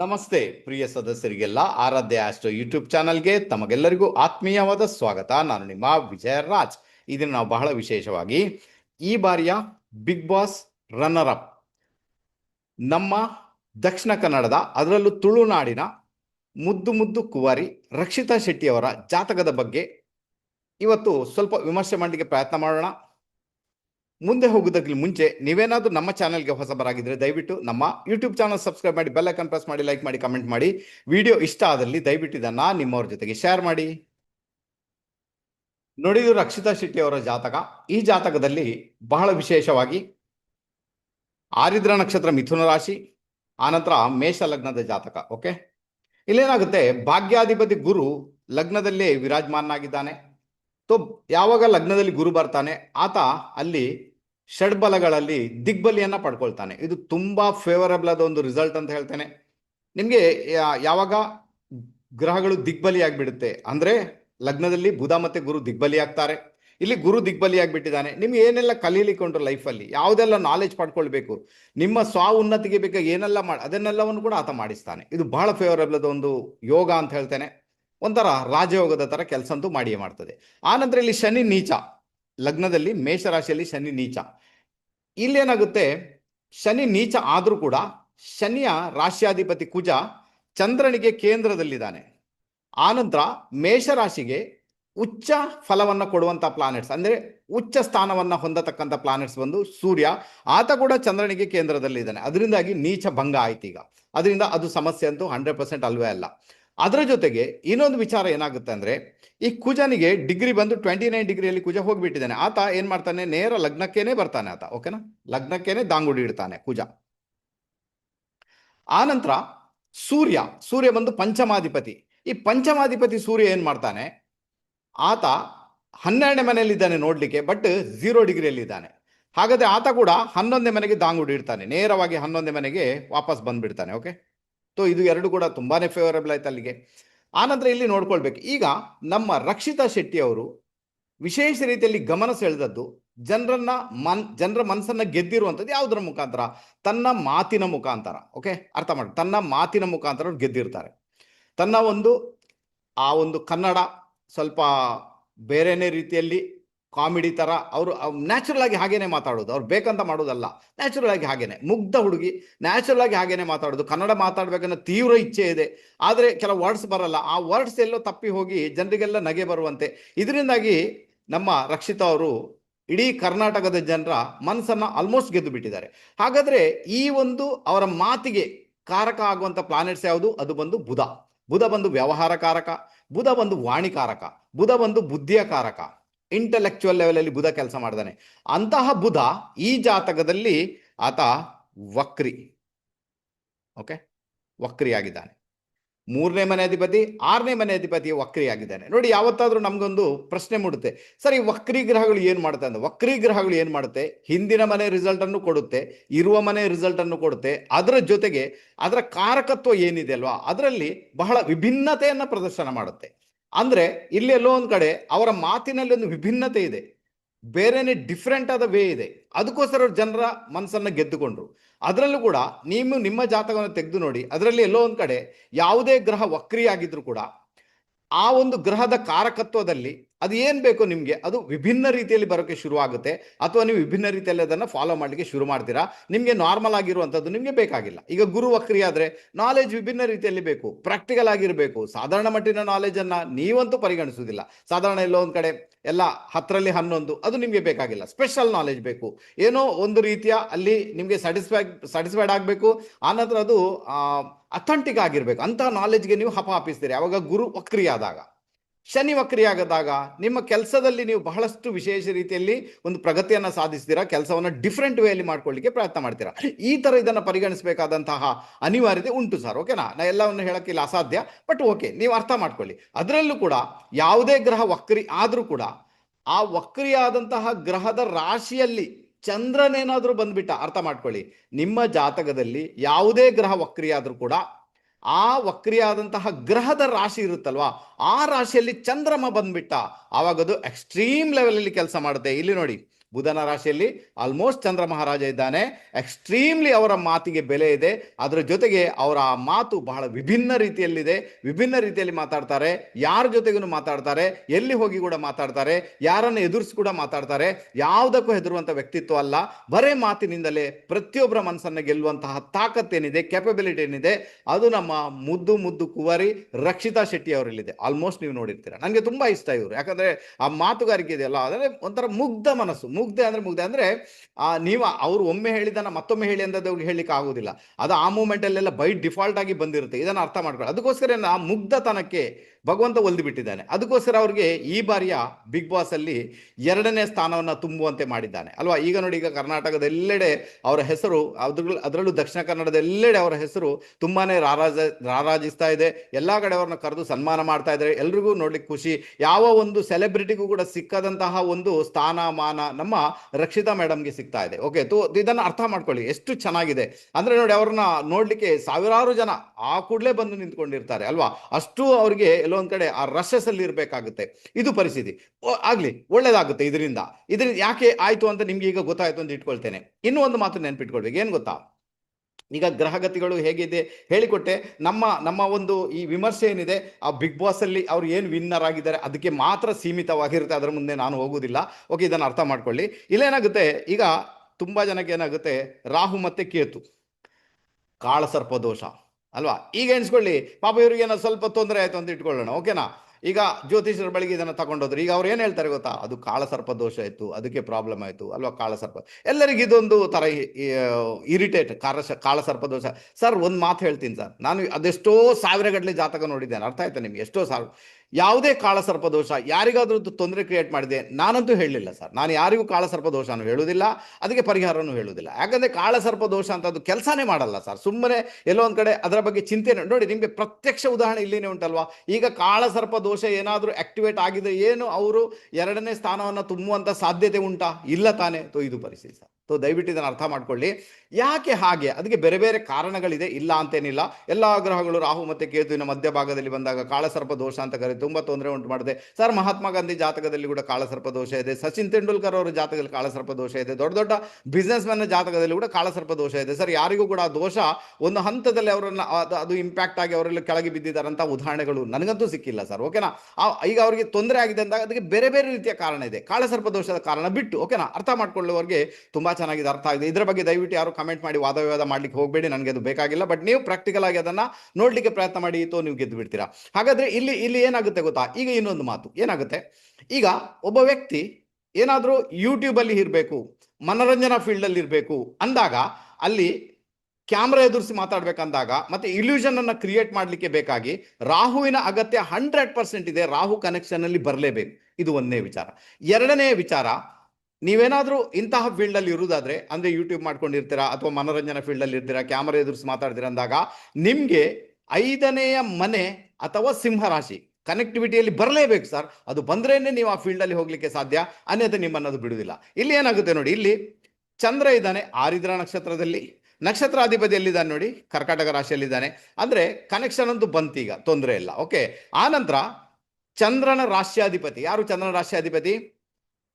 ನಮಸ್ತೆ, ಪ್ರಿಯ ಸದಸ್ಯರಿಗೆಲ್ಲ ಆರಾಧ್ಯ astro YouTube ಚಾನಲ್ಗೆ ತಮಗೆಲ್ಲರಿಗೂ ಆತ್ಮೀಯವಾದ ಸ್ವಾಗತ. ನಾನು ನಿಮ್ಮ ವಿಜಯ ರಾಜ್ ಇದನ್ನು ನಾವು ಬಹಳ ವಿಶೇಷವಾಗಿ ಈ ಬಾರಿಯ ಬಿಗ್ ಬಾಸ್ ರನ್ನರ್ ಅಪ್ ನಮ್ಮ ದಕ್ಷಿಣ ಕನ್ನಡದ, ಅದರಲ್ಲೂ ತುಳುನಾಡಿನ ಮುದ್ದು ಮುದ್ದು ಕುವಾರಿ ರಕ್ಷಿತಾ ಶೆಟ್ಟಿಯವರ ಜಾತಕದ ಬಗ್ಗೆ ಇವತ್ತು ಸ್ವಲ್ಪ ವಿಮರ್ಶೆ ಮಾಡಲಿಕ್ಕೆ ಪ್ರಯತ್ನ ಮಾಡೋಣ. ಮುಂದೆ ಹೋಗೋದಕ್ಕೆ ಮುಂಚೆ ನೀವೇನಾದ್ರೂ ನಮ್ಮ ಚಾನಲ್ಗೆ ಹೊಸಬರಾಗಿದ್ರೆ ದಯವಿಟ್ಟು ನಮ್ಮ ಯೂಟ್ಯೂಬ್ ಚಾನಲ್ ಸಬ್ಸ್ಕ್ರೈಬ್ ಮಾಡಿ, ಬೆಲ್ ಐಕನ್ ಪ್ರೆಸ್ ಮಾಡಿ, ಲೈಕ್ ಮಾಡಿ, ಕಮೆಂಟ್ ಮಾಡಿ. ವಿಡಿಯೋ ಇಷ್ಟ ಆದಲ್ಲಿ ದಯವಿಟ್ಟು ಇದನ್ನ ನಿಮ್ಮವ್ರ ಜೊತೆಗೆ ಶೇರ್ ಮಾಡಿ. ನೋಡಿದ್ರು ರಕ್ಷಿತಾ ಶೆಟ್ಟಿ ಅವರ ಜಾತಕ. ಈ ಜಾತಕದಲ್ಲಿ ಬಹಳ ವಿಶೇಷವಾಗಿ ಆರಿದ್ರ ನಕ್ಷತ್ರ ಮಿಥುನ ರಾಶಿ ಆನಂತರ ಮೇಷ ಲಗ್ನದ ಜಾತಕ, ಓಕೆ? ಇಲ್ಲೇನಾಗುತ್ತೆ, ಭಾಗ್ಯಾಧಿಪತಿ ಗುರು ಲಗ್ನದಲ್ಲೇ ವಿರಾಜಮಾನನಾಗಿದ್ದಾನೆ. ಸೊ ಯಾವಾಗ ಲಗ್ನದಲ್ಲಿ ಗುರು ಬರ್ತಾನೆ, ಆತ ಅಲ್ಲಿ ಷಡ್ಬಲಗಳಲ್ಲಿ ದಿಗ್ಬಲಿಯನ್ನ ಪಡ್ಕೊಳ್ತಾನೆ. ಇದು ತುಂಬಾ ಫೇವರಬಲ್ ಆದ ಒಂದು ರಿಸಲ್ಟ್ ಅಂತ ಹೇಳ್ತೇನೆ. ನಿಮ್ಗೆ ಯಾವಾಗ ಗ್ರಹಗಳು ದಿಗ್ಬಲಿ ಆಗಿಬಿಡುತ್ತೆ? ಅಂದ್ರೆ ಲಗ್ನದಲ್ಲಿ ಬುಧ ಮತ್ತೆ ಗುರು ದಿಗ್ಬಲಿ ಆಗ್ತಾರೆ. ಇಲ್ಲಿ ಗುರು ದಿಗ್ಬಲಿ ಆಗಿಬಿಟ್ಟಿದ್ದಾನೆ. ನಿಮ್ಗೆ ಏನೆಲ್ಲ ಕಲೀಲಿಕ್ಕೆ ಉಂಟು ಲೈಫಲ್ಲಿ ಯಾವುದೆಲ್ಲ ನಾಲೆಜ್ ಪಡ್ಕೊಳ್ಬೇಕು? ನಿಮ್ಮ ಸ್ವ ಉನ್ನತಿಗೆ ಬೇಕಾಗಿ ಏನೆಲ್ಲ ಮಾಡಿ, ಅದನ್ನೆಲ್ಲವನ್ನು ಕೂಡ ಆತ ಮಾಡಿಸ್ತಾನೆ. ಇದು ಬಹಳ ಫೇವರಬಲ್ ಆದ ಒಂದು ಯೋಗ ಅಂತ ಹೇಳ್ತೇನೆ. ಒಂಥರ ರಾಜಯೋಗದ ತರ ಕೆಲಸ ಅಂತೂ ಮಾಡಿಯೇ ಮಾಡ್ತದೆ. ಆನಂತರ ಇಲ್ಲಿ ಶನಿ ನೀಚ. ಲಗ್ನದಲ್ಲಿ ಮೇಷರಾಶಿಯಲ್ಲಿ ಶನಿ ನೀಚ. ಇಲ್ಲೇನಾಗುತ್ತೆ? ಶನಿ ನೀಚ ಆದರೂ ಕೂಡ ಶನಿಯ ರಾಶ್ಯಾಧಿಪತಿ ಕುಜ ಚಂದ್ರನಿಗೆ ಕೇಂದ್ರದಲ್ಲಿದ್ದಾನೆ. ಆನಂತರ ಮೇಷರಾಶಿಗೆ ಉಚ್ಚ ಫಲವನ್ನು ಕೊಡುವಂಥ ಪ್ಲಾನೆಟ್ಸ್ ಅಂದರೆ ಉಚ್ಚ ಸ್ಥಾನವನ್ನು ಹೊಂದತಕ್ಕಂಥ ಪ್ಲಾನೆಟ್ಸ್ ಬಂದು ಸೂರ್ಯ, ಆತ ಕೂಡ ಚಂದ್ರನಿಗೆ ಕೇಂದ್ರದಲ್ಲಿದ್ದಾನೆ. ಅದರಿಂದಾಗಿ ನೀಚ ಭಂಗ ಆಯ್ತು ಈಗ ಅದರಿಂದ ಅದು ಸಮಸ್ಯೆ ಅಂತೂ ಹಂಡ್ರೆಡ್ ಪರ್ಸೆಂಟ್ ಅಲ್ವೇ ಅಲ್ಲ. ಅದರ ಜೊತೆಗೆ ಇನ್ನೊಂದು ವಿಚಾರ ಏನಾಗುತ್ತೆ ಅಂದರೆ, ಈ ಕುಜನಿಗೆ ಡಿಗ್ರಿ ಬಂದು ಟ್ವೆಂಟಿ ನೈನ್ ಡಿಗ್ರಿಯಲ್ಲಿ ಕುಜ ಹೋಗಿಬಿಟ್ಟಿದ್ದಾನೆ. ಆತ ಏನು ಮಾಡ್ತಾನೆ? ನೇರ ಲಗ್ನಕ್ಕೇನೆ ಬರ್ತಾನೆ ಆತ ಓಕೆನಾ ಲಗ್ನಕ್ಕೇನೆ ದಾಂಗುಡಿ ಇಡ್ತಾನೆ ಕುಜ. ಆನಂತರ ಸೂರ್ಯ ಸೂರ್ಯ ಬಂದು ಪಂಚಮಾಧಿಪತಿ. ಈ ಪಂಚಮಾಧಿಪತಿ ಸೂರ್ಯ ಏನು ಮಾಡ್ತಾನೆ? ಆತ ಹನ್ನೆರಡನೇ ಮನೆಯಲ್ಲಿದ್ದಾನೆ ನೋಡಲಿಕ್ಕೆ ಬಟ್ ಝೀರೋ ಡಿಗ್ರಿಯಲ್ಲಿದ್ದಾನೆ. ಹಾಗಾದರೆ ಆತ ಕೂಡ ಹನ್ನೊಂದನೇ ಮನೆಗೆ ದಾಂಗುಡಿ ಇಡ್ತಾನೆ, ನೇರವಾಗಿ ಹನ್ನೊಂದನೇ ಮನೆಗೆ ವಾಪಸ್ ಬಂದುಬಿಡ್ತಾನೆ ಓಕೆ ಸೊ ಇದು ಎರಡು ಕೂಡ ತುಂಬಾನೇ ಫೇವರಬಲ್ ಆಯ್ತು ಅಲ್ಲಿಗೆ. ಆನಂತರ ಇಲ್ಲಿ ನೋಡ್ಕೊಳ್ಬೇಕು. ಈಗ ನಮ್ಮ ರಕ್ಷಿತಾ ಶೆಟ್ಟಿ ಅವರು ವಿಶೇಷ ರೀತಿಯಲ್ಲಿ ಗಮನ ಸೆಳೆದದ್ದು ಜನರನ್ನ ಮನ್, ಜನರ ಮನಸ್ಸನ್ನ ಗೆದ್ದಿರುವಂಥದ್ದು ಯಾವುದರ ಮುಖಾಂತರ? ತನ್ನ ಮಾತಿನ ಮುಖಾಂತರ. ಓಕೆ ಅರ್ಥ ಮಾಡಿ. ತನ್ನ ಮಾತಿನ ಮುಖಾಂತರ ಅವ್ರು ಗೆದ್ದಿರ್ತಾರೆ. ತನ್ನ ಒಂದು, ಆ ಒಂದು ಕನ್ನಡ ಸ್ವಲ್ಪ ಬೇರೆನೇ ರೀತಿಯಲ್ಲಿ ಕಾಮಿಡಿ ಥರ ಅವರು ನ್ಯಾಚುರಲ್ ಆಗಿ ಹಾಗೇನೆ ಮಾತಾಡೋದು. ಅವ್ರು ಬೇಕಂತ ಮಾಡೋದಲ್ಲ. ನ್ಯಾಚುರಲ್ ಆಗಿ ಹಾಗೇನೆ. ಮುಗ್ಧ ಹುಡುಗಿ ನ್ಯಾಚುರಲ್ ಆಗಿ ಹಾಗೇನೆ ಮಾತಾಡೋದು. ಕನ್ನಡ ಮಾತಾಡ್ಬೇಕನ್ನೋ ತೀವ್ರ ಇಚ್ಛೆ ಇದೆ. ಆದರೆ ಕೆಲವು ವರ್ಡ್ಸ್ ಬರಲ್ಲ. ಆ ವರ್ಡ್ಸ್ ಎಲ್ಲೋ ತಪ್ಪಿ ಹೋಗಿ ಜನರಿಗೆಲ್ಲ ನಗೆ ಬರುವಂತೆ. ಇದರಿಂದಾಗಿ ನಮ್ಮ ರಕ್ಷಿತಾ ಅವರು ಇಡೀ ಕರ್ನಾಟಕದ ಜನರ ಮನಸ್ಸನ್ನು ಆಲ್ಮೋಸ್ಟ್ ಗೆದ್ದು ಬಿಟ್ಟಿದ್ದಾರೆ. ಹಾಗಾದರೆ ಈ ಒಂದು ಅವರ ಮಾತಿಗೆ ಕಾರಕ ಆಗುವಂಥ ಪ್ಲಾನೆಟ್ಸ್ ಯಾವುದು? ಅದು ಬಂದು ಬುಧ. ಬುಧ ಬಂದು ವ್ಯವಹಾರ ಕಾರಕ ಬುಧ ಬಂದು ವಾಣಿಕಾರಕ. ಬುಧ ಬಂದು ಬುದ್ಧಿಯ ಕಾರಕ. ಇಂಟೆಲೆಕ್ಚುಯಲ್ ಲೆವೆಲಲ್ಲಿ ಬುಧ ಕೆಲಸ ಮಾಡ್ತಾನೆ ಅಂತಹ ಬುಧ ಈ ಜಾತಕದಲ್ಲಿ ಆತ ವಕ್ರಿ. ಓಕೆ ವಕ್ರಿ ಆಗಿದ್ದಾನೆ ಮೂರನೇ ಮನೆ ಅಧಿಪತಿ, ಆರನೇ ಮನೆ ಅಧಿಪತಿ ವಕ್ರಿ ಆಗಿದ್ದಾನೆ ನೋಡಿ, ಯಾವತ್ತಾದ್ರೂ ನಮ್ಗೊಂದು ಪ್ರಶ್ನೆ ಮೂಡುತ್ತೆ. ಸರ್ ಈ ವಕ್ರಿ ಗ್ರಹಗಳು ಏನು ಮಾಡುತ್ತೆ ಅಂದ್ರೆ, ವಕ್ರಿ ಗ್ರಹಗಳು ಏನು ಮಾಡುತ್ತೆ? ಹಿಂದಿನ ಮನೆ ರಿಸಲ್ಟ್ ಅನ್ನು ಕೊಡುತ್ತೆ, ಇರುವ ಮನೆ ರಿಸಲ್ಟ್ ಅನ್ನು ಕೊಡುತ್ತೆ. ಅದರ ಜೊತೆಗೆ, ಅದರ ಕಾರಕತ್ವ ಏನಿದೆ ಅಲ್ವಾ? ಅದರಲ್ಲಿ ಬಹಳ ವಿಭಿನ್ನತೆಯನ್ನು ಪ್ರದರ್ಶನ ಮಾಡುತ್ತೆ. ಅಂದ್ರೆ ಇಲ್ಲಿ ಎಲ್ಲೋ ಒಂದ್ ಕಡೆ ಅವರ ಮಾತಿನಲ್ಲಿ ಒಂದು ವಿಭಿನ್ನತೆ ಇದೆ. ಬೇರೆನೇ ಡಿಫ್ರೆಂಟ್ ಆದ ವೇ ಇದೆ. ಅದಕ್ಕೋಸ್ಕರ ಅವ್ರು ಜನರ ಮನಸ್ಸನ್ನ ಗೆದ್ದುಕೊಂಡ್ರು. ಅದರಲ್ಲೂ ಕೂಡ ನೀವು ನಿಮ್ಮ ಜಾತಕವನ್ನು ತೆಗೆದು ನೋಡಿ, ಅದರಲ್ಲಿ ಎಲ್ಲೋ ಒಂದ್ ಕಡೆ ಯಾವುದೇ ಗ್ರಹ ವಕ್ರಿಯಾಗಿದ್ರು ಕೂಡ ಆ ಒಂದು ಗ್ರಹದ ಕಾರಕತ್ವದಲ್ಲಿ ಅದು ಏನು ಬೇಕು ನಿಮಗೆ? ಅದು ವಿಭಿನ್ನ ರೀತಿಯಲ್ಲಿ ಬರೋಕ್ಕೆ ಶುರು ಆಗುತ್ತೆ. ಅಥವಾ ನೀವು ವಿಭಿನ್ನ ರೀತಿಯಲ್ಲಿ ಅದನ್ನು ಫಾಲೋ ಮಾಡಲಿಕ್ಕೆ ಶುರು ಮಾಡ್ತೀರಾ? ನಿಮಗೆ ನಾರ್ಮಲ್ ಆಗಿರುವಂಥದ್ದು ನಿಮಗೆ ಬೇಕಾಗಿಲ್ಲ. ಈಗ ಗುರು ವಕ್ರಿ ಆದರೆ ನಾಲೆಜ್ ವಿಭಿನ್ನ ರೀತಿಯಲ್ಲಿ ಬೇಕು. ಪ್ರಾಕ್ಟಿಕಲ್ ಆಗಿರಬೇಕು. ಸಾಧಾರಣ ಮಟ್ಟಿನ ನಾಲೆಜ್ ಅನ್ನ ನೀವಂತೂ ಪರಿಗಣಿಸುವುದಿಲ್ಲ. ಸಾಧಾರಣ ಎಲ್ಲೋ ಒಂದು ಕಡೆ ಎಲ್ಲ ಹತ್ತರಲ್ಲಿ ಹನ್ನೊಂದು, ಅದು ನಿಮಗೆ ಬೇಕಾಗಿಲ್ಲ. ಸ್ಪೆಷಲ್ ನಾಲೆಜ್ ಬೇಕು. ಏನೋ ಒಂದು ರೀತಿಯ ಅಲ್ಲಿ ನಿಮಗೆ ಸ್ಯಾಟಿಸ್ಫೈ ಸ್ಯಾಟಿಸ್ಫೈಡ್ ಆಗಬೇಕು. ಆನಂತರ ಅದು ಅಥೆಂಟಿಕ್ ಆಗಿರಬೇಕು. ಅಂತಹ ನಾಲೆಜ್ಗೆ ನೀವು ಹಪ ಹಾಪಿಸ್ತೀರಿ. ಯಾವಾಗ ಗುರು ವಕ್ರಿ ಆದಾಗ. ಶನಿ ವಕ್ರಿಯಾಗದಾಗ ನಿಮ್ಮ ಕೆಲಸದಲ್ಲಿ ನೀವು ಬಹಳಷ್ಟು ವಿಶೇಷ ರೀತಿಯಲ್ಲಿ ಒಂದು ಪ್ರಗತಿಯನ್ನು ಸಾಧಿಸ್ತೀರಾ, ಕೆಲಸವನ್ನು ಡಿಫ್ರೆಂಟ್ ವೇಯಲ್ಲಿ ಮಾಡ್ಕೊಳ್ಳಿಕ್ಕೆ ಪ್ರಯತ್ನ ಮಾಡ್ತೀರಾ? ಈ ಥರ ಇದನ್ನು ಪರಿಗಣಿಸಬೇಕಾದಂತಹ ಅನಿವಾರ್ಯತೆ ಉಂಟು ಸರ್ ಓಕೆನಾ ನಾ? ಎಲ್ಲವನ್ನು ಹೇಳೋಕ್ಕಿಲ್ಲ ಅಸಾಧ್ಯ ಬಟ್ ಓಕೆ ನೀವು ಅರ್ಥ ಮಾಡ್ಕೊಳ್ಳಿ. ಅದರಲ್ಲೂ ಕೂಡ ಯಾವುದೇ ಗ್ರಹ ವಕ್ರಿ ಆದರೂ ಕೂಡ ಆ ವಕ್ರಿಯಾದಂತಹ ಗ್ರಹದ ರಾಶಿಯಲ್ಲಿ ಚಂದ್ರನೇನಾದರೂ ಬಂದ್ಬಿಟ್ಟ, ಅರ್ಥ ಮಾಡ್ಕೊಳ್ಳಿ. ನಿಮ್ಮ ಜಾತಕದಲ್ಲಿ ಯಾವುದೇ ಗ್ರಹ ವಕ್ರಿಯಾದರೂ ಕೂಡ ಆ ವಕ್ರಿಯಾದಂತಹ ಗ್ರಹದ ರಾಶಿ ಇರುತ್ತಲ್ವಾ, ಆ ರಾಶಿಯಲ್ಲಿ ಚಂದ್ರಮ ಬಂದ್ಬಿಟ್ಟ ಆವಾಗ ಅದು ಎಕ್ಸ್ಟ್ರೀಮ್ ಲೆವೆಲಲ್ಲಿ ಕೆಲಸ ಮಾಡುತ್ತೆ. ಇಲ್ಲಿ ನೋಡಿ ಬುಧನ ರಾಶಿಯಲ್ಲಿ ಆಲ್ಮೋಸ್ಟ್ ಚಂದ್ರ ಮಹಾರಾಜ ಇದ್ದಾನೆ. ಎಕ್ಸ್ಟ್ರೀಮ್ಲಿ ಅವರ ಮಾತಿಗೆ ಬೆಲೆ ಇದೆ. ಅದರ ಜೊತೆಗೆ ಅವರ ಆ ಮಾತು ಬಹಳ ವಿಭಿನ್ನ ರೀತಿಯಲ್ಲಿದೆ. ವಿಭಿನ್ನ ರೀತಿಯಲ್ಲಿ ಮಾತಾಡ್ತಾರೆ. ಯಾರ ಜೊತೆಗೂ ಮಾತಾಡ್ತಾರೆ. ಎಲ್ಲಿ ಹೋಗಿ ಕೂಡ ಮಾತಾಡ್ತಾರೆ. ಯಾರನ್ನು ಎದುರಿಸಿ ಕೂಡ ಮಾತಾಡ್ತಾರೆ. ಯಾವುದಕ್ಕೂ ಹೆದರುವಂಥ ವ್ಯಕ್ತಿತ್ವ ಅಲ್ಲ. ಬರೇ ಮಾತಿನಿಂದಲೇ ಪ್ರತಿಯೊಬ್ಬರ ಮನಸ್ಸನ್ನು ಗೆಲ್ಲುವಂತಹ ತಾಕತ್ತೇನಿದೆ ಕೆಪಬಿಲಿಟಿ ಏನಿದೆ, ಅದು ನಮ್ಮ ಮುದ್ದು ಮುದ್ದು ಕುವರಿ ರಕ್ಷಿತಾ ಶೆಟ್ಟಿ ಅವರಲ್ಲಿದೆ. ಆಲ್ಮೋಸ್ಟ್ ನೀವು ನೋಡಿರ್ತೀರ. ನನಗೆ ತುಂಬಾ ಇಷ್ಟ ಇವರು. ಯಾಕಂದ್ರೆ ಆ ಮಾತುಗಾರಿಕೆ ಇದೆಯಲ್ಲ ಅದರಲ್ಲಿ ಒಂಥರ ಮುಗ್ಧ ಮನಸ್ಸು ಮುಗ್ಧ ಅಂದ್ರೆ ಮುಗ್ದೆ. ಅಂದ್ರೆ, ಆ, ನೀವು ಅವ್ರು ಒಮ್ಮೆ ಹೇಳಿದನ್ನ ಮತ್ತೊಮ್ಮೆ ಹೇಳಿ ಅಂತ ಅವ್ರಿಗೆ ಹೇಳಲಿಕ್ಕೆ ಆಗುದಿಲ್ಲ. ಅದು ಆ ಮೂಮೆಂಟ್ ಅಲ್ಲೆಲ್ಲ ಬೈ ಡಿಫಾಲ್ಟ್ ಆಗಿ ಬಂದಿರುತ್ತೆ. ಇದನ್ನ ಅರ್ಥ ಮಾಡ್ಕೊಳ್ಳಿ. ಅದಕ್ಕೋಸ್ಕರ ಆ ಮುಗ್ಧತನಕ್ಕೆ ಭಗವಂತ ಒಲ್ದು ಬಿಟ್ಟಿದ್ದಾನೆ. ಅದಕ್ಕೋಸ್ಕರ ಅವ್ರಿಗೆ ಈ ಬಾರಿಯ ಬಿಗ್ ಬಾಸ್ ಅಲ್ಲಿ ಎರಡನೇ ಸ್ಥಾನವನ್ನ ತುಂಬುವಂತೆ ಮಾಡಿದ್ದಾನೆ. ಅಲ್ವಾ? ಈಗ ನೋಡಿ, ಈಗ ಕರ್ನಾಟಕದ ಎಲ್ಲೆಡೆ ಅವರ ಹೆಸರು ಅದ್ರಲ್ಲೂ ಅದರಲ್ಲೂ ದಕ್ಷಿಣ ಕನ್ನಡದ ಎಲ್ಲೆಡೆ ಅವರ ಹೆಸರು ತುಂಬಾನೇ ರಾರಾಜ, ರಾರಾಜಿಸ್ತಾ ಇದೆ. ಎಲ್ಲಾ ಕಡೆ ಅವ್ರನ್ನ ಕರೆದು ಸನ್ಮಾನ ಮಾಡ್ತಾ ಇದ್ದಾರೆ. ಎಲ್ರಿಗೂ ನೋಡ್ಲಿಕ್ಕೆ ಖುಷಿ. ಯಾವ ಒಂದು ಸೆಲೆಬ್ರಿಟಿಗೂ ಕೂಡ ಸಿಕ್ಕದಂತಹ ಒಂದು ಸ್ಥಾನ ಮಾನ ನಮ್ಮ ರಕ್ಷಿತಾ ಮೇಡಮ್ಗೆ ಸಿಗ್ತಾ ಇದೆ. ಓಕೆ ತೋ, ಇದನ್ನ ಅರ್ಥ ಮಾಡ್ಕೊಳ್ಳಿ. ಎಷ್ಟು ಚೆನ್ನಾಗಿದೆ. ಅಂದ್ರೆ ನೋಡಿ, ಅವ್ರನ್ನ ನೋಡಲಿಕ್ಕೆ ಸಾವಿರಾರು ಜನ ಆ ಕೂಡಲೇ ಬಂದು ನಿಂತ್ಕೊಂಡಿರ್ತಾರೆ, ಅಲ್ವಾ? ಅಷ್ಟು ಅವ್ರಿಗೆ ಎಲ್ಲೊಂದು ಕಡೆ ಆ ರಶಸ್ ಅಲ್ಲಿ ಇರ್ಬೇಕಾಗುತ್ತೆ. ಇದು ಪರಿಸ್ಥಿತಿ. ಆಗ್ಲಿ, ಒಳ್ಳೇದಾಗುತ್ತೆ ಇದರಿಂದ. ಇದರಿಂದ ಯಾಕೆ ಆಯ್ತು ಅಂತ ನಿಮ್ಗೆ ಈಗ ಗೊತ್ತಾಯ್ತು ಅಂತ ಇಟ್ಕೊಳ್ತೇನೆ. ಇನ್ನೂ ಒಂದು ಮಾತು ನೆನ್ಪಿಟ್ಕೊಳ್ಬೇಕು. ಏನು ಗೊತ್ತಾ? ಈಗ ಗ್ರಹಗತಿಗಳು ಹೇಗಿದೆ ಹೇಳಿಕೊಟ್ಟೆ. ನಮ್ಮ ನಮ್ಮ ಒಂದು ಈ ವಿಮರ್ಶೆ ಏನಿದೆ, ಆ ಬಿಗ್ ಬಾಸ್ ಅಲ್ಲಿ ಅವ್ರು ಏನು ವಿನ್ನರ್ ಆಗಿದ್ದಾರೆ, ಅದಕ್ಕೆ ಮಾತ್ರ ಸೀಮಿತವಾಗಿರುತ್ತೆ. ಅದರ ಮುಂದೆ ನಾನು ಹೋಗುವುದಿಲ್ಲ ಓಕೆ, ಇದನ್ನು ಅರ್ಥ ಮಾಡ್ಕೊಳ್ಳಿ. ಇಲ್ಲೇನಾಗುತ್ತೆ ಈಗ ತುಂಬಾ ಜನಕ್ಕೆ ಏನಾಗುತ್ತೆ, ರಾಹು ಮತ್ತೆ ಕೇತು. ಕಾಳಸರ್ಪ ದೋಷ, ಅಲ್ವಾ? ಈಗ ಎಣಿಸ್ಕೊಳ್ಳಿ. ಪಾಪ ಇವ್ರಿಗೆ ಏನೋ ಸ್ವಲ್ಪ ತೊಂದರೆ ಆಯ್ತು ಅಂತ ಇಟ್ಕೊಳ್ಳೋಣ, ಓಕೆನಾ? ಈಗ ಜ್ಯೋತಿಷರ ಬಳಿಗೆ ಇದನ್ನ ತಗೊಂಡೋದ್ರು. ಈಗ ಅವ್ರು ಏನು ಹೇಳ್ತಾರೆ ಗೊತ್ತಾ? ಅದು ಕಾಳಸರ್ಪ ದೋಷ ಇತ್ತು, ಅದಕ್ಕೆ ಪ್ರಾಬ್ಲಮ್ ಆಯಿತು, ಅಲ್ವಾ ಕಾಳಸರ್ಪ? ಎಲ್ಲರಿಗೂ ಇದೊಂದು ಥರ ಇರಿಟೇಟ್ ಕಾಳ ಕಾಳಸರ್ಪ ದೋಷ. ಸರ್, ಒಂದು ಮಾತು ಹೇಳ್ತೀನಿ ಸರ್. ನಾನು ಅದೆಷ್ಟೋ ಸಾವಿರ ಗಟ್ಟಲೆ ಜಾತಕ ನೋಡಿದ್ದೇನೆ. ಅರ್ಥ ಆಯ್ತಾ ನಿಮ್ಗೆ? ಎಷ್ಟೋ ಸಾವಿರ ಯಾವುದೇ ಕಾಳಸರ್ಪ ದೋಷ ಯಾರಿಗಾದ್ರೂ ತೊಂದರೆ ಕ್ರಿಯೇಟ್ ಮಾಡಿದೆ, ನಾನಂತೂ ಹೇಳಲಿಲ್ಲ ಸರ್. ನಾನು ಯಾರಿಗೂ ಕಾಳಸರ್ಪ ದೋಷನೂ ಹೇಳುವುದಿಲ್ಲ, ಅದಕ್ಕೆ ಪರಿಹಾರನೂ ಹೇಳುವುದಿಲ್ಲ. ಯಾಕಂದರೆ ಕಾಳಸರ್ಪ ದೋಷ ಅಂತ ಅದು ಕೆಲಸನೇ ಮಾಡಲ್ಲ ಸರ್. ಸುಮ್ಮನೆ ಎಲ್ಲೋ ಒಂದು ಕಡೆ ಅದರ ಬಗ್ಗೆ ಚಿಂತೆ ನೋಡಿ ನಿಮಗೆ ಪ್ರತ್ಯಕ್ಷ ಉದಾಹರಣೆ ಇಲ್ಲಿನೇ ಉಂಟಲ್ವಾ? ಈಗ ಕಾಳಸರ್ಪ ದೋಷ ಏನಾದರೂ ಆಕ್ಟಿವೇಟ್ ಆಗಿದೆ ಏನು? ಅವರು ಎರಡನೇ ಸ್ಥಾನವನ್ನು ತುಂಬುವಂತ ಸಾಧ್ಯತೆ ಉಂಟಾ? ಇಲ್ಲ ತಾನೇ. ತೋ ಇದು ಪರಿಸ್ಥಿತಿ ಸರ್. ತೋ ದಯವಿಟ್ಟು ಇದನ್ನು ಅರ್ಥ ಮಾಡ್ಕೊಳ್ಳಿ. ಯಾಕೆ ಹಾಗೆ? ಅದಕ್ಕೆ ಬೇರೆ ಬೇರೆ ಕಾರಣಗಳಿದೆ. ಇಲ್ಲ ಅಂತೇನಿಲ್ಲ. ಎಲ್ಲ ಗ್ರಹಗಳು ರಾಹು ಮತ್ತೆ ಕೇತುವಿನ ಮಧ್ಯಭಾಗದಲ್ಲಿ ಬಂದಾಗ ಕಾಳಸರ್ಪ ದೋಷ ಅಂತ ಕರೆ ತುಂಬ ತೊಂದರೆ ಉಂಟು ಮಾಡಿದೆ. ಸರ್ ಮಹಾತ್ಮ ಗಾಂಧಿ ಜಾತಕದಲ್ಲಿ ಕೂಡ ಕಾಳಸರ್ಪ ದೋಷ ಇದೆ. ಸಚಿನ್ ತೆಂಡೂಲ್ಕರ್ ಅವರ ಜಾತಕದಲ್ಲಿ ಕಾಳಸರ್ಪ ದೋಷ ಇದೆ. ದೊಡ್ಡ ದೊಡ್ಡ ಬಿಸ್ನೆಸ್ ಮ್ಯಾನ್ ಜಾತಕದಲ್ಲಿ ಕೂಡ ಕಾಳಸರ್ಪ ದೋಷ ಇದೆ. ಸರ್ ಯಾರಿಗೂ ಕೂಡ ಆ ದೋಷ ಒಂದು ಹಂತದಲ್ಲಿ ಅವರನ್ನ ಅದು- ಇಂಪ್ಯಾಕ್ಟ್ ಆಗಿ ಅವರೆಲ್ಲ ಕೆಳಗೆ ಬಿದ್ದಿದ್ದಾರಂತ ಉದಾಹರಣೆಗಳು ನನಗಂತೂ ಸಿಕ್ಕಿಲ್ಲ ಸರ್. ಓಕೆನಾ? ಈಗ ಅವರಿಗೆ ತೊಂದರೆ ಆಗಿದೆ ಅಂದಾಗ ಅದಕ್ಕೆ ಬೇರೆ ಬೇರೆ ರೀತಿಯ ಕಾರಣ ಇದೆ. ಕಾಳಸರ್ಪ ದೋಷದ ಕಾರಣ ಬಿಟ್ಟು. ಓಕೆನಾ? ಅರ್ಥ ಮಾಡ್ಕೊಳ್ಳುವವರಿಗೆ ತುಂಬಾ ಚೆನ್ನಾಗಿದೆ, ಅರ್ಥ ಆಗಿದೆ. ಇದ್ರ ಬಗ್ಗೆ ದಯವಿಟ್ಟು ಯಾರು ಕಮೆಂಟ್ ಮಾಡಿ ವಾದ ವಿವಾದ ಮಾಡ್ಲಿಕ್ಕೆ ಹೋಗಬೇಡಿ, ನನಗೆ ಅದು ಬೇಕಾಗಿಲ್ಲ. ಬಟ್ ನೀವು ಪ್ರಾಕ್ಟಿಕಲ್ ಆಗಿ ಅದನ್ನ ನೋಡ್ಲಿಕ್ಕೆ ಪ್ರಯತ್ನ ಮಾಡಿ ಇತ್ತು, ನೀವು ಗೆದ್ದು ಬಿಡ್ತೀರಾ. ಹಾಗಾದ್ರೆ ಇಲ್ಲಿ ಇಲ್ಲಿ ಏನಾಗುತ್ತೆ ಗೊತ್ತಾ? ಈಗ ಇನ್ನೊಂದು ಮಾತು. ಏನಾಗುತ್ತೆ? ಈಗ ಒಬ್ಬ ವ್ಯಕ್ತಿ ಏನಾದರೂ ಯೂಟ್ಯೂಬ್ ಅಲ್ಲಿ ಇರಬೇಕು, ಮನೋರಂಜನಾ ಫೀಲ್ಡ್ ಅಲ್ಲಿ ಇರಬೇಕು ಅಂದಾಗ, ಅಲ್ಲಿ ಕ್ಯಾಮ್ರಾ ಎದುರಿಸಿ ಮಾತಾಡ್ಬೇಕಂದಾಗ, ಮತ್ತೆ ಇಲ್ಯೂಷನ್ ಅನ್ನ ಕ್ರಿಯೇಟ್ ಮಾಡ್ಲಿಕ್ಕೆ ಬೇಕಾಗಿ ರಾಹುವಿನ ಅಗತ್ಯ ಹಂಡ್ರೆಡ್ ಪರ್ಸೆಂಟ್ ಇದೆ, ರಾಹು ಕನೆಕ್ಷನ್ ಅಲ್ಲಿ ಬರಲೇಬೇಕು. ಇದು ಒಂದನೇ ವಿಚಾರ. ಎರಡನೇ ವಿಚಾರ ನೀವೇನಾದ್ರೂ ಇಂತಹ ಫೀಲ್ಡ್ ಅಲ್ಲಿ ಇರುವುದಾದ್ರೆ ಅಂದ್ರೆ ಯೂಟ್ಯೂಬ್ ಮಾಡ್ಕೊಂಡಿರ್ತೀರಾ, ಅಥವಾ ಮನೋರಂಜನಾ ಫೀಲ್ಡ್ ಅಲ್ಲಿ ಇರ್ತೀರಾ ಕ್ಯಾಮರಾ ಎದುರಿಸಿ ಮಾತಾಡ್ತೀರಾ ಅಂದಾಗ, ನಿಮಗೆ ಐದನೆಯ ಮನೆ ಅಥವಾ ಸಿಂಹರಾಶಿ ಕನೆಕ್ಟಿವಿಟಿಯಲ್ಲಿ ಬರಲೇಬೇಕು ಸರ್ ಅದು ಬಂದ್ರೇನೆ ನೀವು ಆ ಫೀಲ್ಡ್ ಅಲ್ಲಿ ಹೋಗ್ಲಿಕ್ಕೆ ಸಾಧ್ಯ, ಅನ್ಯತೆ ನಿಮ್ಮನ್ನದು ಬಿಡುವುದಿಲ್ಲ. ಇಲ್ಲಿ ಏನಾಗುತ್ತೆ ನೋಡಿ, ಇಲ್ಲಿ ಚಂದ್ರ ಇದ್ದಾನೆ, ಆರಿದ್ರ ನಕ್ಷತ್ರದಲ್ಲಿ ನಕ್ಷತ್ರಾಧಿಪತಿ ಎಲ್ಲಿದ್ದಾನೆ ನೋಡಿ, ಕರ್ಕಾಟಕ ರಾಶಿಯಲ್ಲಿದ್ದಾನೆ. ಅಂದ್ರೆ ಕನೆಕ್ಷನ್ ಅಂತೂ ಬಂತೀಗ, ತೊಂದರೆ ಇಲ್ಲ ಓಕೆ ಆನಂತರ ಚಂದ್ರನ ರಾಶ್ಯಾಧಿಪತಿ, ಯಾರು ಚಂದ್ರನ ರಾಶ್ಯಾಧಿಪತಿ?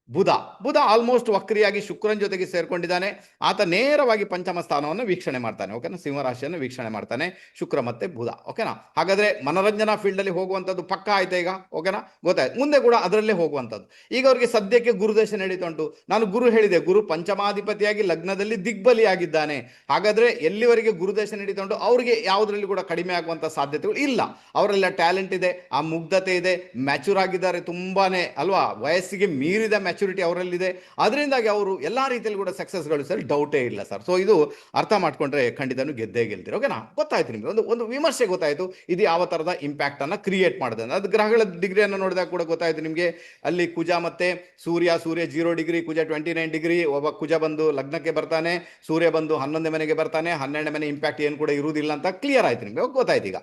ಬುಧ. ಬುಧ ಆಲ್ಮೋಸ್ಟ್ ವಕ್ರಿಯಾಗಿ ಶುಕ್ರನ ಜೊತೆಗೆ ಸೇರ್ಕೊಂಡಿದ್ದಾನೆ. ಆತ ನೇರವಾಗಿ ಪಂಚಮ ಸ್ಥಾನವನ್ನು ವೀಕ್ಷಣೆ ಮಾಡ್ತಾನೆ. ಓಕೆನಾ ಸಿಂಹರಾಶಿಯನ್ನು ವೀಕ್ಷಣೆ ಮಾಡ್ತಾನೆ. ಶುಕ್ರ ಮತ್ತೆ ಬುಧ. ಓಕೆನಾ ಹಾಗಾದ್ರೆ ಮನೋರಂಜನಾ ಫೀಲ್ಡ್ ಅಲ್ಲಿ ಹೋಗುವಂಥದ್ದು ಪಕ್ಕ ಆಯ್ತಾ ಈಗ? ಓಕೆನಾ ಗೊತ್ತಾಯ್ತು ಮುಂದೆ ಕೂಡ ಅದರಲ್ಲೇ ಹೋಗುವಂಥದ್ದು. ಈಗ ಅವರಿಗೆ ಸದ್ಯಕ್ಕೆ ಗುರುದೇಶ ನಡೀತಾ ನಾನು ಗುರು ಹೇಳಿದೆ. ಗುರು ಪಂಚಮಾಧಿಪತಿಯಾಗಿ ಲಗ್ನದಲ್ಲಿ ದಿಗ್ಬಲಿಯಾಗಿದ್ದಾನೆ. ಹಾಗಾದ್ರೆ ಎಲ್ಲಿವರೆಗೆ ಗುರುದೇಶ ನಡೀತಾ ಉಂಟು ಅವರಿಗೆ ಯಾವುದರಲ್ಲಿ ಕೂಡ ಕಡಿಮೆ ಆಗುವಂತ ಸಾಧ್ಯತೆಗಳು ಇಲ್ಲ. ಅವರೆಲ್ಲ ಟ್ಯಾಲೆಂಟ್ ಇದೆ. ಆ ಮುಗ್ಧತೆ ಇದೆ. ಮ್ಯಾಚೂರ್ ಆಗಿದ್ದಾರೆ ತುಂಬಾನೇ. ಅಲ್ವಾ? ವಯಸ್ಸಿಗೆ ಮೀರಿದ ಮ್ಯಾಚುರಿಟಿ ಅವರಲ್ಲಿದೆ. ಅದರಿಂದಾಗಿ ಅವರು ಎಲ್ಲ ರೀತಿಯಲ್ಲಿ ಕೂಡ ಸಕ್ಸಸ್ಗಳು ಸರ್ ಡೌಟೇ ಇಲ್ಲ ಸರ್. ಸೊ ಇದು ಅರ್ಥ ಮಾಡ್ಕೊಂಡ್ರೆ ಖಂಡಿತನು ಗೆದ್ದೇ ಗೆಲ್ತೀರಿ. ಓಕೆನಾ ಗೊತ್ತಾಯ್ತು ನಿಮಗೆ. ಒಂದು ಒಂದು ವಿಮರ್ಶೆ ಗೊತ್ತಾಯಿತು. ಇದು ಯಾವ ಥರದ ಇಂಪ್ಯಾಕ್ಟ್ ಅನ್ನ ಕ್ರಿಯೇಟ್ ಮಾಡಿದೆ. ಅದು ಗ್ರಹಗಳ ಡಿಗ್ರಿಯನ್ನು ನೋಡಿದಾಗ ಕೂಡ ಗೊತ್ತಾಯಿತು ನಿಮಗೆ. ಅಲ್ಲಿ ಕುಜ ಮತ್ತೆ Surya Surya zero degree Kuja twenty nine degree ಒಬ್ಬ ಕುಜ ಬಂದು ಲಗ್ನಕ್ಕೆ ಬರ್ತಾನೆ. ಸೂರ್ಯ ಬಂದು ಹನ್ನೊಂದನೇ ಮನೆಗೆ ಬರ್ತಾನೆ. ಹನ್ನೆರಡನೇ ಮನೆ ಇಂಪ್ಯಾಕ್ಟ್ ಏನು ಕೂಡ ಇರುವುದಿಲ್ಲ ಅಂತ ಕ್ಲಿಯರ್ ಆಯ್ತು ನಿಮಗೆ. ಗೊತ್ತಾಯ್ತು ಈಗ.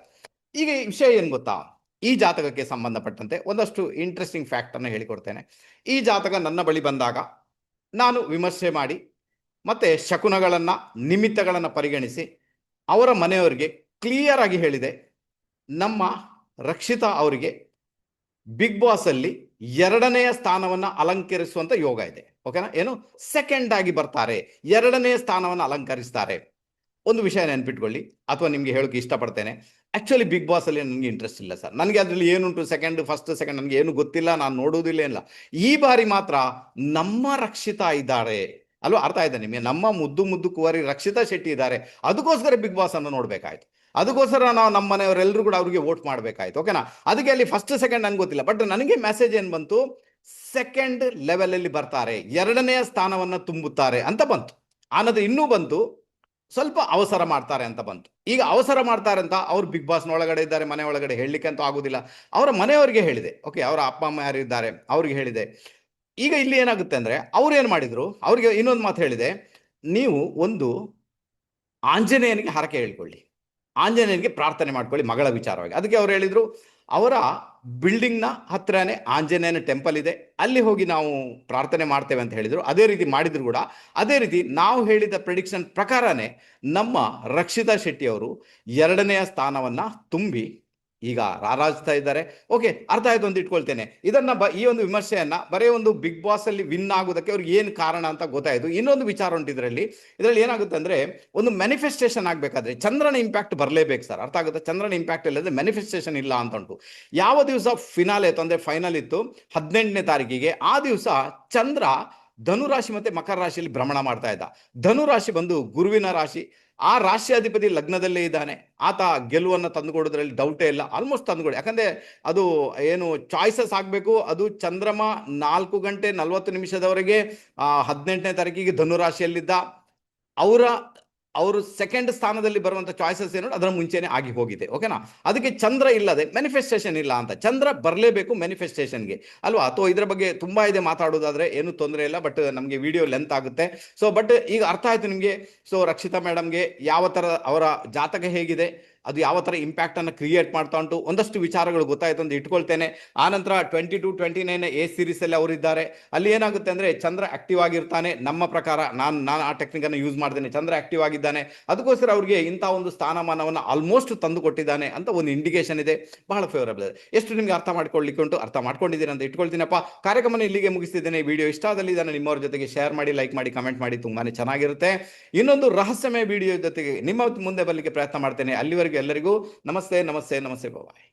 ಈಗ ವಿಷಯ ಏನು ಗೊತ್ತಾ? ಈ ಜಾತಕಕ್ಕೆ ಸಂಬಂಧಪಟ್ಟಂತೆ ಒಂದಷ್ಟು ಇಂಟ್ರೆಸ್ಟಿಂಗ್ ಫ್ಯಾಕ್ಟ್ ಅನ್ನು ಹೇಳಿಕೊಡ್ತೇನೆ. ಈ ಜಾತಕ ನನ್ನ ಬಳಿ ಬಂದಾಗ ನಾನು ವಿಮರ್ಶೆ ಮಾಡಿ, ಮತ್ತೆ ಶಕುನಗಳನ್ನು, ನಿಮಿತ್ತಗಳನ್ನು ಪರಿಗಣಿಸಿ ಅವರ ಮನೆಯವರಿಗೆ ಕ್ಲಿಯರ್ ಆಗಿ ಹೇಳಿದೆ. ನಮ್ಮ ರಕ್ಷಿತಾ ಅವರಿಗೆ ಬಿಗ್ ಬಾಸ್ ಅಲ್ಲಿ ಎರಡನೆಯ ಸ್ಥಾನವನ್ನ ಅಲಂಕರಿಸುವಂತ ಯೋಗ ಇದೆ. ಓಕೆನಾ ಏನು? ಸೆಕೆಂಡ್ ಆಗಿ ಬರ್ತಾರೆ. ಎರಡನೆಯ ಸ್ಥಾನವನ್ನು ಅಲಂಕರಿಸ್ತಾರೆ. ಒಂದು ವಿಷಯ ನೆನ್ಪಿಟ್ಕೊಳ್ಳಿ, ಅಥವಾ ನಿಮಗೆ ಹೇಳೋಕೆ ಇಷ್ಟಪಡ್ತೇನೆ. ಆಕ್ಚುಲಿ ಬಿಗ್ ಬಾಸ್ ಅಲ್ಲಿ ನನಗೆ ಇಂಟ್ರೆಸ್ಟ್ ಇಲ್ಲ ಸರ್ ನನಗೆ ಅದರಲ್ಲಿ ಏನುಂಟು ಸೆಕೆಂಡ್ ಫಸ್ಟ್ ಸೆಕೆಂಡ್ ನನಗೆ ಏನು ಗೊತ್ತಿಲ್ಲ, ನಾನು ನೋಡುವುದಿಲ್ಲ ಇಲ್ಲ ಈ ಬಾರಿ ಮಾತ್ರ ನಮ್ಮ ರಕ್ಷಿತಾ ಇದ್ದಾರೆ. ಅಲ್ವಾ? ಅರ್ಥ ಆಯ್ತಾ ನಿಮಗೆ? ನಮ್ಮ ಮುದ್ದು ಮುದ್ದು ಕುವರಿ ರಕ್ಷಿತಾ ಶೆಟ್ಟಿ ಇದ್ದಾರೆ. ಅದಕ್ಕೋಸ್ಕರ ಬಿಗ್ ಬಾಸ್ ಅನ್ನು ನೋಡ್ಬೇಕಾಯ್ತು. ಅದಕ್ಕೋಸ್ಕರ ನಾವು ನಮ್ಮ ಮನೆಯವರೆಲ್ಲರೂ ಕೂಡ ಅವರಿಗೆ ವೋಟ್ ಮಾಡಬೇಕಾಯ್ತು ಓಕೆನಾ ಅದಕ್ಕೆ ಅಲ್ಲಿ ಫಸ್ಟ್ ಸೆಕೆಂಡ್ ನನಗೆ ಗೊತ್ತಿಲ್ಲ. ಬಟ್ ನನಗೆ ಮೆಸೇಜ್ ಏನು ಬಂತು? ಸೆಕೆಂಡ್ ಲೆವೆಲಲ್ಲಿ ಬರ್ತಾರೆ. ಎರಡನೆಯ ಸ್ಥಾನವನ್ನ ತುಂಬುತ್ತಾರೆ ಅಂತ ಬಂತು. ಆನಂತರ ಇನ್ನೂ ಬಂತು. ಸ್ವಲ್ಪ ಅವಸರ ಮಾಡ್ತಾರೆ ಅಂತ ಬಂತು. ಈಗ ಅವಸರ ಮಾಡ್ತಾರೆ ಅಂತ ಅವ್ರು ಬಿಗ್ ಬಾಸ್ನ ಒಳಗಡೆ ಇದ್ದಾರೆ, ಮನೆ ಒಳಗಡೆ ಹೇಳಲಿಕ್ಕೆ ಅಂತೂ ಆಗುದಿಲ್ಲ. ಅವರ ಮನೆಯವರಿಗೆ ಹೇಳಿದೆ. ಓಕೆ ಅವರ ಅಪ್ಪ, ಅಮ್ಮ ಯಾರು ಇದ್ದಾರೆ, ಅವ್ರಿಗೆ ಹೇಳಿದೆ. ಈಗ ಇಲ್ಲಿ ಏನಾಗುತ್ತೆ ಅಂದ್ರೆ ಅವ್ರು ಏನು ಮಾಡಿದ್ರು? ಅವ್ರಿಗೆ ಇನ್ನೊಂದು ಮಾತು ಹೇಳಿದೆ. ನೀವು ಒಂದು ಆಂಜನೇಯನಿಗೆ ಹರಕೆ ಹೇಳ್ಕೊಳ್ಳಿ. ಆಂಜನೇಯನಿಗೆ ಪ್ರಾರ್ಥನೆ ಮಾಡ್ಕೊಳ್ಳಿ ಮಗಳ ವಿಚಾರವಾಗಿ. ಅದಕ್ಕೆ ಅವ್ರು ಹೇಳಿದ್ರು ಅವರ ಬಿಲ್ಡಿಂಗ್ನ ಹತ್ತಿರನೇ ಆಂಜನೇಯನ ಟೆಂಪಲ್ ಇದೆ. ಅಲ್ಲಿ ಹೋಗಿ ನಾವು ಪ್ರಾರ್ಥನೆ ಮಾಡ್ತೇವೆ ಅಂತ ಹೇಳಿದರು. ಅದೇ ರೀತಿ ಮಾಡಿದ್ರು ಕೂಡ. ಅದೇ ರೀತಿ ನಾವು ಹೇಳಿದ ಪ್ರಿಡಿಕ್ಷನ್ ಪ್ರಕಾರನೇ ನಮ್ಮ ರಕ್ಷಿತಾ ಶೆಟ್ಟಿ ಅವರು ಎರಡನೆಯ ಸ್ಥಾನವನ್ನು ತುಂಬಿ ಈಗ ರಾರಾಜ್ತಾ ಇದ್ದಾರೆ. ಓಕೆ ಅರ್ಥ ಆಯ್ತು ಅಂತ ಇಟ್ಕೊಳ್ತೇನೆ. ಇದನ್ನ ಬ, ಈ ಒಂದು ವಿಮರ್ಶೆಯನ್ನ ಬರೀ ಒಂದು ಬಿಗ್ ಬಾಸ್ ಅಲ್ಲಿ ವಿನ್ ಆಗೋದಕ್ಕೆ ಅವ್ರಿಗೆ ಏನು ಕಾರಣ ಅಂತ ಗೊತ್ತಾಯ್ತು. ಇನ್ನೊಂದು ವಿಚಾರ ಉಂಟು ಇದರಲ್ಲಿ. ಇದರಲ್ಲಿ ಏನಾಗುತ್ತೆ ಅಂದ್ರೆ, ಒಂದು ಮ್ಯಾನಿಫೆಸ್ಟೇಷನ್ ಆಗ್ಬೇಕಾದ್ರೆ, ಚಂದ್ರನ ಇಂಪ್ಯಾಕ್ಟ್ ಬರಲೇಬೇಕು ಸರ್ ಅರ್ಥ ಆಗುತ್ತೆ? ಚಂದ್ರನ ಇಂಪ್ಯಾಕ್ಟ್ ಇಲ್ಲದೆ ಮ್ಯಾನಿಫೆಸ್ಟೇಷನ್ ಇಲ್ಲ ಅಂತ ಉಂಟು. ಯಾವ ದಿವಸ ಫಿನಾಲ್ ಇತ್ತು ಅಂದ್ರೆ ಫೈನಲ್ ಇತ್ತು, ಹದಿನೆಂಟನೇ ತಾರೀಕಿಗೆ, ಆ ದಿವಸ ಚಂದ್ರ ಧನುರಾಶಿ ಮತ್ತೆ ಮಕರ ರಾಶಿಯಲ್ಲಿ ಭ್ರಮಣ ಮಾಡ್ತಾ ಇದ್ದ. ಧನುರಾಶಿ ಬಂದು ಗುರುವಿನ ರಾಶಿ, ಆ ರಾಶಿಯಾಧಿಪತಿ ಲಗ್ನದಲ್ಲೇ ಇದ್ದಾನೆ. ಆತ ಗೆಲುವನ್ನು ತಂದುಕೊಡೋದ್ರಲ್ಲಿ ಡೌಟೇ ಇಲ್ಲ. ಆಲ್ಮೋಸ್ಟ್ ತಂದುಕೊಡಿ. ಯಾಕಂದ್ರೆ ಅದು ಏನು ಚಾಯ್ಸಸ್ ಆಗಬೇಕು. ಅದು ಚಂದ್ರಮ ನಾಲ್ಕು ಗಂಟೆ ನಲವತ್ತು ನಿಮಿಷದವರೆಗೆ ಹದಿನೆಂಟನೇ ತಾರೀಕಿಗೆ ಧನುರಾಶಿಯಲ್ಲಿದ್ದ. ಅವರ ಅವರು ಸೆಕೆಂಡ್ ಸ್ಥಾನದಲ್ಲಿ ಬರುವಂತ ಚಾಯ್ಸಸ್ ಏನು ಅದರ ಮುಂಚೆನೆ ಆಗಿ ಹೋಗಿದೆ ಓಕೆನಾ ಅದಕ್ಕೆ ಚಂದ್ರ ಇಲ್ಲದೆ ಮ್ಯಾನಿಫೆಸ್ಟೇಷನ್ ಇಲ್ಲ ಅಂತ. ಚಂದ್ರ ಬರಲೇಬೇಕು ಮ್ಯಾನಿಫೆಸ್ಟೇಷನ್ಗೆ ಅಲ್ವಾ? ಅಥವಾ ಇದರ ಬಗ್ಗೆ ತುಂಬಾ ಇದೆ ಮಾತಾಡೋದಾದ್ರೆ ಏನು ತೊಂದರೆ ಇಲ್ಲ ಬಟ್ ನಮಗೆ ವಿಡಿಯೋ ಲೆಂತ್ ಆಗುತ್ತೆ. ಸೊ ಬಟ್ ಈಗ ಅರ್ಥ ಆಯ್ತು ನಿಮಗೆ. ಸೊ ರಕ್ಷಿತಾ ಮೇಡಮ್ಗೆ ಯಾವ ಥರ ಅವರ ಜಾತಕ ಹೇಗಿದೆ? ಅದು ಯಾವ ಥರ ಇಂಪ್ಯಾಕ್ಟನ್ನು ಕ್ರಿಯೇಟ್ ಮಾಡ್ತಾ ಉಂಟು ಒಂದಷ್ಟು ವಿಚಾರಗಳು ಗೊತ್ತಾಯ್ತು ಅಂತ ಇಟ್ಕೊಳ್ತೇನೆ. ಆನಂತರ twenty two twenty nine A ಸೀರೀಸಲ್ಲಿ ಅವರಿದ್ದಾರೆ ಅಲ್ಲಿ ಏನಾಗುತ್ತೆ ಅಂದರೆ ಚಂದ್ರ ಆಕ್ಟಿವ್ ಆಗಿರ್ತಾನೆ. ನಮ್ಮ ಪ್ರಕಾರ ನಾನು ನಾನು ಆ ಟೆಕ್ನಿಕ್ ಅನ್ನು ಯೂಸ್ ಮಾಡ್ತೇನೆ. ಚಂದ್ರ ಆಕ್ಟಿವ್ ಆಗಿದ್ದಾನೆ. ಅದಕ್ಕೋಸ್ಕರ ಅವ್ರಿಗೆ ಇಂಥ ಒಂದು ಸ್ಥಾನಮಾನವನ್ನು ಆಲ್ಮೋಸ್ಟ್ ತಂದು ಕೊಟ್ಟಿದ್ದಾನೆ ಅಂತ ಒಂದು ಇಂಡಿಕೇಶನ್ ಇದೆ. ಬಹಳ ಫೇವರಬಲ್ ಇದೆ. ಎಷ್ಟು ನಿಮಗೆ ಅರ್ಥ ಮಾಡ್ಕೊಳ್ಳಿಕ್ಕೆ ಉಂಟು? ಅರ್ಥ ಮಾಡ್ಕೊಂಡಿದ್ದೀನಿ ಅಂತ ಇಟ್ಕೊಳ್ತೀನಪ್ಪ. ಕಾರ್ಯಕ್ರಮ ಇಲ್ಲಿಗೆ ಮುಗಿಸ್ತಿದ್ದೇನೆ. ವಿಡಿಯೋ ಇಷ್ಟ ಆದಲ್ಲಿ ಇದನ್ನು ನಿಮ್ಮವ್ರ ಜೊತೆಗೆ ಶೇರ್ ಮಾಡಿ ಲೈಕ್ ಮಾಡಿ ಕಮೆಂಟ್ ಮಾಡಿ ತುಂಬಾ ಚೆನ್ನಾಗಿರುತ್ತೆ. ಇನ್ನೊಂದು ರಹಸ್ಯಮಯ ವಿಡಿಯೋ ಜೊತೆಗೆ ನಿಮ್ಮ ಮುಂದೆ ಬರಲಿಕ್ಕೆ ಪ್ರಯತ್ನ ಮಾಡ್ತೇನೆ. ಅಲ್ಲಿವರೆಗೂ ಎಲ್ಲರಿಗೂ ನಮಸ್ತೆ ನಮಸ್ತೆ ನಮಸ್ತೆ ಬಾಯ್